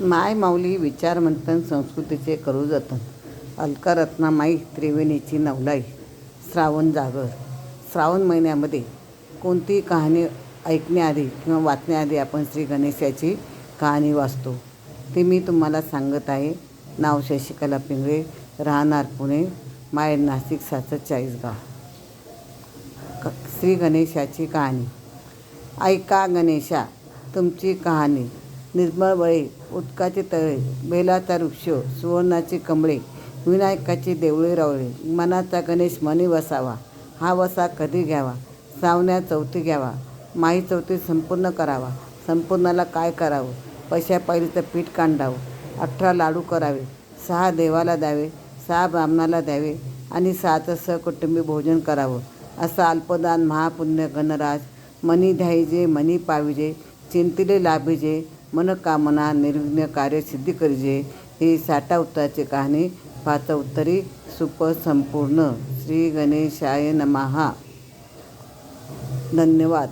माय माऊली विचारमंथन संस्कृतीचे करू जतन. अलका रत्नामाई त्रिवेणीची नवलाई. श्रावण जागर. श्रावण महिन्यामध्ये कोणतीही कहाणी ऐकण्याआधी किंवा वाचण्याआधी आपण श्री गणेशाची कहाणी वाचतो. ती मी तुम्हाला सांगत आहे. नाव शशिकला पिंगळे. राहणार पुणे. माय नाशिक सासर चाळीसगाव श्री गणेशाची कहाणी. ऐका गणेशा तुमची कहाणी. निर्मळ वळे उदकाचे तळे बेलाचा वृक्ष सुवर्णाची कमळे विनायकाची देवळे रावळे मनाचा गणेश मनी वसावा हा वसा कधी घ्यावा? सावण्या चौथी घ्यावा. माही चौथी संपूर्ण करावा. संपूर्णाला काय करावं? पैशा पहिलीचं पीठ कांडावं. अठरा लाडू करावे. सहा देवाला द्यावे. सहा ब्राह्मणाला द्यावे. आणि सहाचं सहकुटुंबी भोजन करावं. असं अल्पदान महापुण्य गणराज मनी ध्यायजे मनी पाविजे चिंतिले लाभिजे मनकामना निर्विघ्न कार्य सिद्धी ही साठा उत्तराची कहाणी पाच उत्तरी सुप संपूर्ण श्री गणेशाय नमहा धन्यवाद.